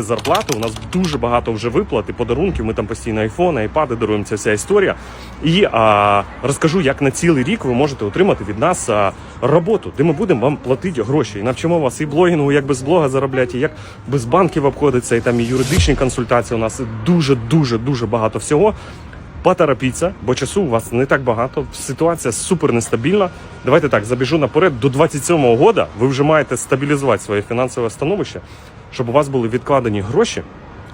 хати зарплату. У нас дуже багато вже виплат і подарунків. Ми там постійно айфони, айпади даруємо ця вся історія. І а, розкажу, як на цілий рік ви можете отримати від нас а, роботу, де ми будемо вам платити гроші. І навчимо вас і блогінгу, як без блога заробляти, і як без банків обходиться, і там і юридичні консультації. У нас дуже дуже дуже багато всього. Поторопіться, бо часу у вас не так багато. Ситуація супер нестабільна. Давайте так забіжу наперед. До 27-го года ви вже маєте стабілізувати своє фінансове становище, щоб у вас були відкладені гроші.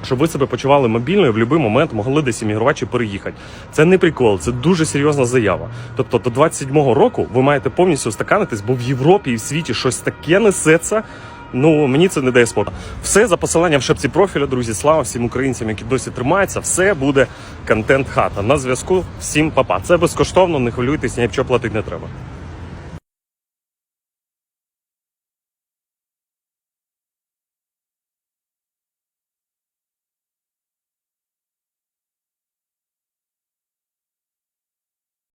Щоб ви себе почували мобільно і в будь-який момент могли десь іммігрувати чи переїхати. Це не прикол, це дуже серйозна заява. Тобто до 27-го року ви маєте повністю стаканитись, бо в Європі і в світі щось таке несеться. Ну мені це не дає спокою. Все за посиланням в шапці профіля, друзі. Слава всім українцям, які досі тримаються. Все буде контент хата. На зв'язку. Всім папа. Це безкоштовно, не хвилюйтесь, ні платити не треба.